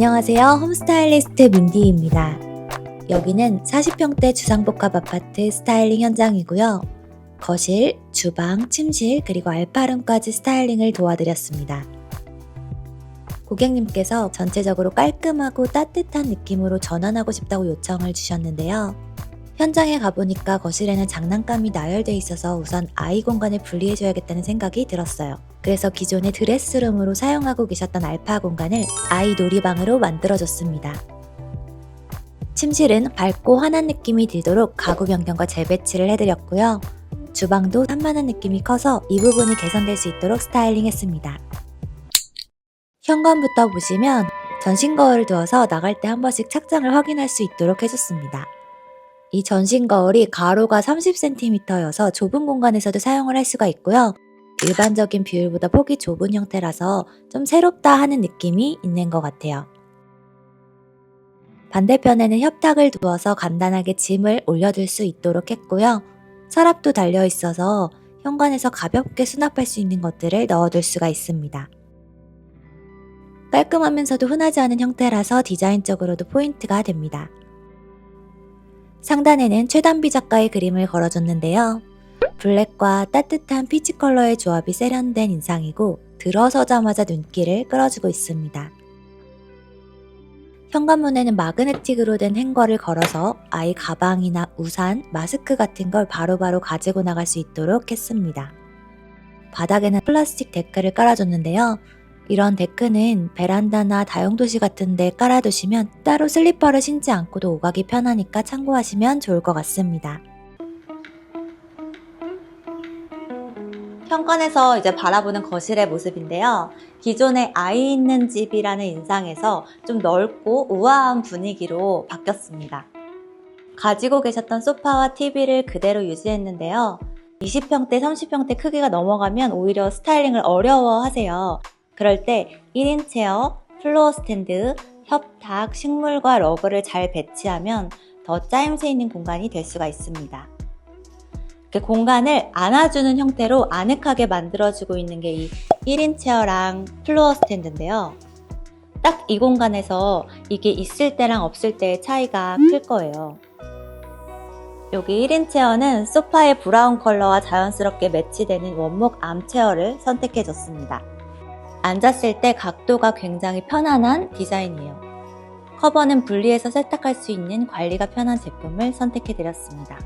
안녕하세요. 홈스타일리스트 민디입니다. 여기는 40평대 주상복합 아파트 스타일링 현장이고요. 거실, 주방, 침실, 그리고 알파룸까지 스타일링을 도와드렸습니다. 고객님께서 전체적으로 깔끔하고 따뜻한 느낌으로 전환하고 싶다고 요청을 주셨는데요. 현장에 가보니까 거실에는 장난감이 나열돼 있어서 우선 아이 공간을 분리해줘야겠다는 생각이 들었어요. 그래서 기존의 드레스룸으로 사용하고 계셨던 알파 공간을 아이 놀이방으로 만들어줬습니다. 침실은 밝고 환한 느낌이 들도록 가구 변경과 재배치를 해드렸고요. 주방도 산만한 느낌이 커서 이 부분이 개선될 수 있도록 스타일링 했습니다. 현관부터 보시면 전신 거울을 두어서 나갈 때 한 번씩 착장을 확인할 수 있도록 해줬습니다. 이 전신 거울이 가로가 30cm여서 좁은 공간에서도 사용을 할 수가 있고요. 일반적인 비율보다 폭이 좁은 형태라서 좀 새롭다 하는 느낌이 있는 것 같아요. 반대편에는 협탁을 두어서 간단하게 짐을 올려둘 수 있도록 했고요. 서랍도 달려 있어서 현관에서 가볍게 수납할 수 있는 것들을 넣어둘 수가 있습니다. 깔끔하면서도 흔하지 않은 형태라서 디자인적으로도 포인트가 됩니다. 상단에는 최단비 작가의 그림을 걸어줬는데요. 블랙과 따뜻한 피치 컬러의 조합이 세련된 인상이고 들어서자마자 눈길을 끌어주고 있습니다. 현관문에는 마그네틱으로 된 행거를 걸어서 아이 가방이나 우산, 마스크 같은 걸 바로 바로 가지고 나갈 수 있도록 했습니다. 바닥에는 플라스틱 데크를 깔아줬는데요. 이런 데크는 베란다나 다용도시 같은 데 깔아두시면 따로 슬리퍼를 신지 않고도 오가기 편하니까 참고하시면 좋을 것 같습니다. 현관에서 이제 바라보는 거실의 모습인데요. 기존에 아이 있는 집이라는 인상에서 좀 넓고 우아한 분위기로 바뀌었습니다. 가지고 계셨던 소파와 TV를 그대로 유지했는데요. 20평대, 30평대 크기가 넘어가면 오히려 스타일링을 어려워하세요. 그럴 때 1인 체어, 플로어 스탠드, 협탁, 식물과 러그를 잘 배치하면 더 짜임새 있는 공간이 될 수가 있습니다. 그 공간을 안아주는 형태로 아늑하게 만들어주고 있는 게 이 1인 체어랑 플로어 스탠드인데요. 딱 이 공간에서 이게 있을 때랑 없을 때의 차이가 클 거예요. 여기 1인 체어는 소파의 브라운 컬러와 자연스럽게 매치되는 원목 암 체어를 선택해줬습니다. 앉았을 때 각도가 굉장히 편안한 디자인이에요. 커버는 분리해서 세탁할 수 있는 관리가 편한 제품을 선택해드렸습니다.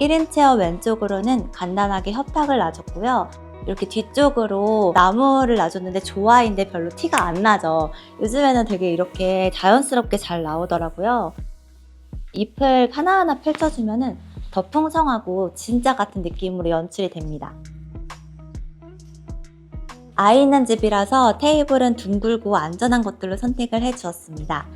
1인 체어 왼쪽으로는 간단하게 협탁을 놔줬고요. 이렇게 뒤쪽으로 나무를 놔줬는데 좋아인데 별로 티가 안 나죠. 요즘에는 되게 이렇게 자연스럽게 잘 나오더라고요. 잎을 하나하나 펼쳐주면 더 풍성하고 진짜 같은 느낌으로 연출이 됩니다. 아이 있는 집이라서 테이블은 둥글고 안전한 것들로 선택을 해 주었습니다.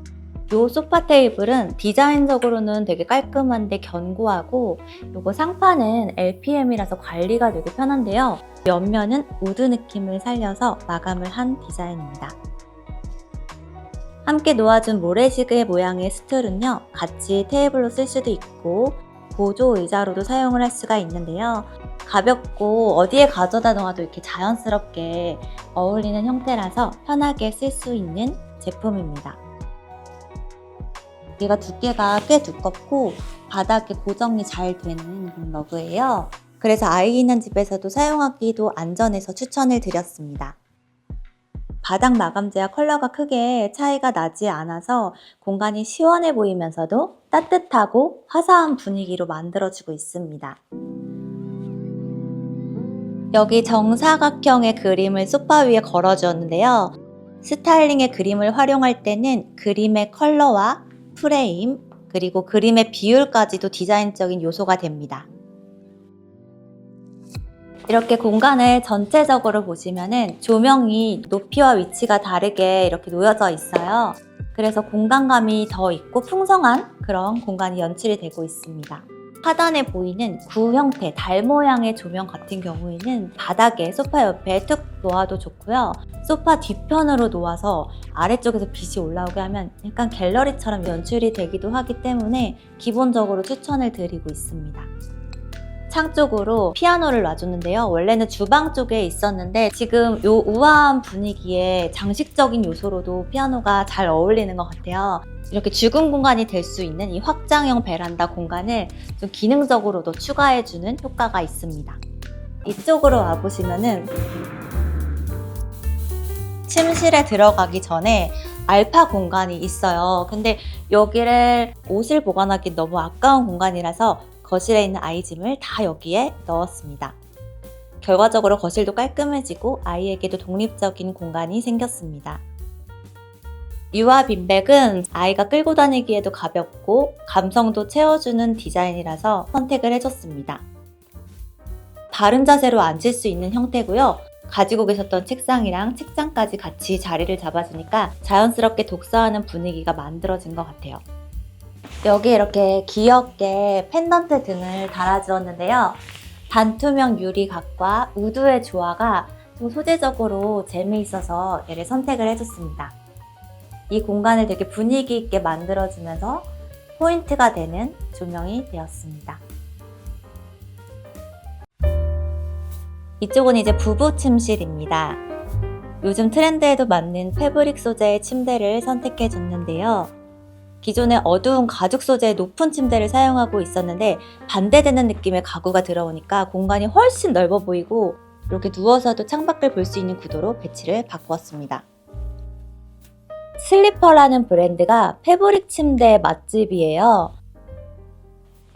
이 소파 테이블은 디자인적으로는 되게 깔끔한데 견고하고 이거 상판은 LPM이라서 관리가 되게 편한데요. 옆면은 우드 느낌을 살려서 마감을 한 디자인입니다. 함께 놓아준 모래시계 모양의 스툴은요, 같이 테이블로 쓸 수도 있고 보조 의자로도 사용을 할 수가 있는데요. 가볍고 어디에 가져다 놓아도 이렇게 자연스럽게 어울리는 형태라서 편하게 쓸 수 있는 제품입니다. 얘가 두께가 꽤 두껍고 바닥에 고정이 잘 되는 러그예요. 그래서 아이 있는 집에서도 사용하기도 안전해서 추천을 드렸습니다. 바닥 마감재와 컬러가 크게 차이가 나지 않아서 공간이 시원해 보이면서도 따뜻하고 화사한 분위기로 만들어주고 있습니다. 여기 정사각형의 그림을 소파 위에 걸어주었는데요. 스타일링의 그림을 활용할 때는 그림의 컬러와 프레임, 그리고 그림의 비율까지도 디자인적인 요소가 됩니다. 이렇게 공간을 전체적으로 보시면은 조명이 높이와 위치가 다르게 이렇게 놓여져 있어요. 그래서 공간감이 더 있고 풍성한 그런 공간이 연출이 되고 있습니다. 하단에 보이는 구 형태, 달 모양의 조명 같은 경우에는 바닥에 소파 옆에 툭 놓아도 좋고요. 소파 뒤편으로 놓아서 아래쪽에서 빛이 올라오게 하면 약간 갤러리처럼 연출이 되기도 하기 때문에 기본적으로 추천을 드리고 있습니다. 창 쪽으로 피아노를 놔줬는데요. 원래는 주방 쪽에 있었는데 지금 요 우아한 분위기에 장식적인 요소로도 피아노가 잘 어울리는 것 같아요. 이렇게 죽은 공간이 될 수 있는 이 확장형 베란다 공간을 좀 기능적으로도 추가해주는 효과가 있습니다. 이쪽으로 와보시면은 침실에 들어가기 전에 알파 공간이 있어요. 근데 여기를 옷을 보관하기 너무 아까운 공간이라서 거실에 있는 아이 짐을 다 여기에 넣었습니다. 결과적으로 거실도 깔끔해지고 아이에게도 독립적인 공간이 생겼습니다. 유아 빈백은 아이가 끌고 다니기에도 가볍고 감성도 채워주는 디자인이라서 선택을 해줬습니다. 바른 자세로 앉을 수 있는 형태고요. 가지고 계셨던 책상이랑 책장까지 같이 자리를 잡아주니까 자연스럽게 독서하는 분위기가 만들어진 것 같아요. 여기 이렇게 귀엽게 펜던트 등을 달아주었는데요. 반투명 유리각과 우드의 조화가 좀 소재적으로 재미있어서 얘를 선택을 해줬습니다. 이 공간을 되게 분위기 있게 만들어주면서 포인트가 되는 조명이 되었습니다. 이쪽은 이제 부부 침실입니다. 요즘 트렌드에도 맞는 패브릭 소재의 침대를 선택해 줬는데요. 기존에 어두운 가죽 소재의 높은 침대를 사용하고 있었는데 반대되는 느낌의 가구가 들어오니까 공간이 훨씬 넓어 보이고 이렇게 누워서도 창밖을 볼 수 있는 구도로 배치를 바꾸었습니다. 슬리퍼라는 브랜드가 패브릭 침대의 맛집이에요.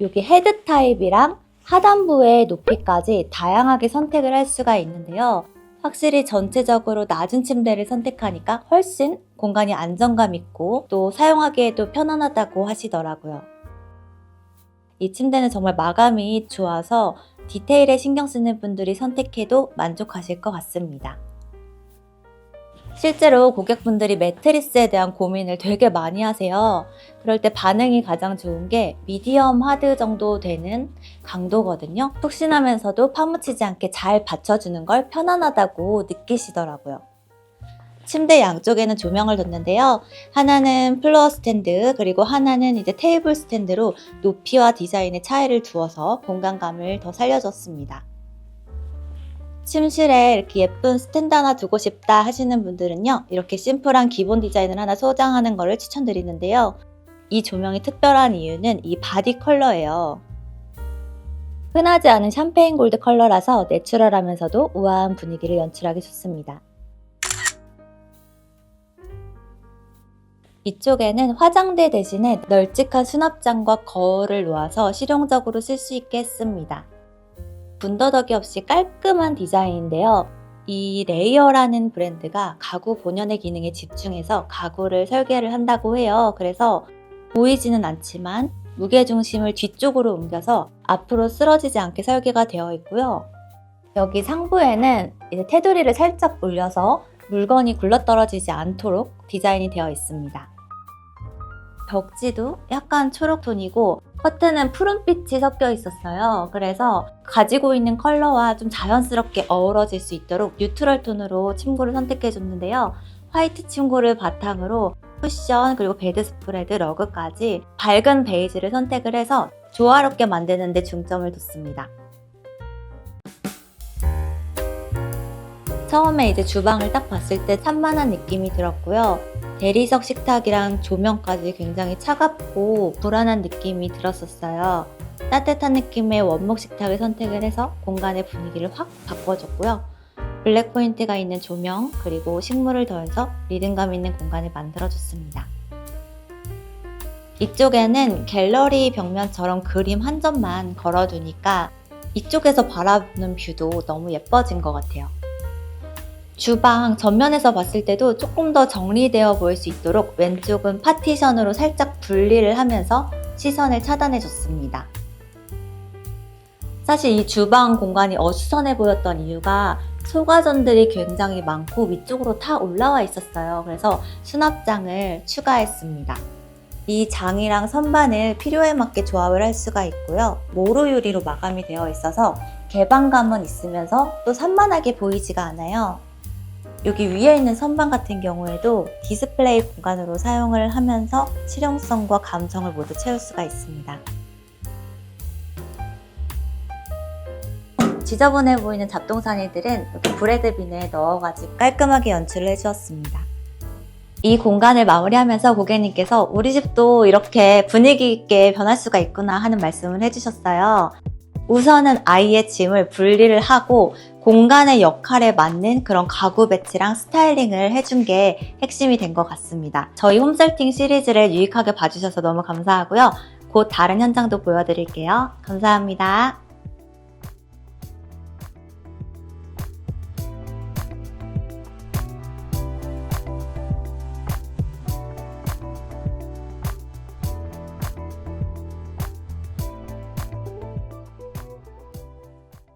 여기 헤드 타입이랑 하단부의 높이까지 다양하게 선택을 할 수가 있는데요. 확실히 전체적으로 낮은 침대를 선택하니까 훨씬 공간이 안정감 있고 또 사용하기에도 편안하다고 하시더라고요. 이 침대는 정말 마감이 좋아서 디테일에 신경 쓰는 분들이 선택해도 만족하실 것 같습니다. 실제로 고객분들이 매트리스에 대한 고민을 되게 많이 하세요. 그럴 때 반응이 가장 좋은 게 미디엄 하드 정도 되는 강도거든요. 푹신하면서도 파묻히지 않게 잘 받쳐주는 걸 편안하다고 느끼시더라고요. 침대 양쪽에는 조명을 뒀는데요. 하나는 플로어 스탠드, 그리고 하나는 이제 테이블 스탠드로 높이와 디자인의 차이를 두어서 공간감을 더 살려줬습니다. 침실에 이렇게 예쁜 스탠드 하나 두고 싶다 하시는 분들은요, 이렇게 심플한 기본 디자인을 하나 소장하는 것을 추천드리는데요. 이 조명이 특별한 이유는 이 바디 컬러예요. 흔하지 않은 샴페인 골드 컬러라서 내추럴하면서도 우아한 분위기를 연출하기 좋습니다. 이쪽에는 화장대 대신에 널찍한 수납장과 거울을 놓아서 실용적으로 쓸 수 있게 했습니다. 군더더기 없이 깔끔한 디자인인데요. 이 레이어라는 브랜드가 가구 본연의 기능에 집중해서 가구를 설계를 한다고 해요. 그래서 보이지는 않지만 무게중심을 뒤쪽으로 옮겨서 앞으로 쓰러지지 않게 설계가 되어 있고요. 여기 상부에는 이제 테두리를 살짝 올려서 물건이 굴러떨어지지 않도록 디자인이 되어 있습니다. 벽지도 약간 초록톤이고 커튼은 푸른빛이 섞여 있었어요. 그래서 가지고 있는 컬러와 좀 자연스럽게 어우러질 수 있도록 뉴트럴 톤으로 침구를 선택해 줬는데요. 화이트 침구를 바탕으로 쿠션 그리고 베드 스프레드 러그까지 밝은 베이지를 선택을 해서 조화롭게 만드는 데 중점을 뒀습니다. 처음에 이제 주방을 딱 봤을 때 산만한 느낌이 들었고요. 대리석 식탁이랑 조명까지 굉장히 차갑고 불안한 느낌이 들었었어요. 따뜻한 느낌의 원목 식탁을 선택을 해서 공간의 분위기를 확 바꿔줬고요. 블랙 포인트가 있는 조명 그리고 식물을 더해서 리듬감 있는 공간을 만들어줬습니다. 이쪽에는 갤러리 벽면처럼 그림 한 점만 걸어두니까 이쪽에서 바라보는 뷰도 너무 예뻐진 것 같아요. 주방 전면에서 봤을 때도 조금 더 정리되어 보일 수 있도록 왼쪽은 파티션으로 살짝 분리를 하면서 시선을 차단해 줬습니다. 사실 이 주방 공간이 어수선해 보였던 이유가 소가전들이 굉장히 많고 위쪽으로 타 올라와 있었어요. 그래서 수납장을 추가했습니다. 이 장이랑 선반을 필요에 맞게 조합을 할 수가 있고요. 모루 유리로 마감이 되어 있어서 개방감은 있으면서 또 산만하게 보이지가 않아요. 여기 위에 있는 선반 같은 경우에도 디스플레이 공간으로 사용을 하면서 실용성과 감성을 모두 채울 수가 있습니다. 지저분해 보이는 잡동사니들은 이렇게 브레드 빈에 넣어가지고 깔끔하게 연출을 해주었습니다. 이 공간을 마무리하면서 고객님께서 우리 집도 이렇게 분위기 있게 변할 수가 있구나 하는 말씀을 해주셨어요. 우선은 아이의 짐을 분리를 하고 공간의 역할에 맞는 그런 가구 배치랑 스타일링을 해준 게 핵심이 된 것 같습니다. 저희 홈셀팅 시리즈를 유익하게 봐주셔서 너무 감사하고요. 곧 다른 현장도 보여드릴게요. 감사합니다.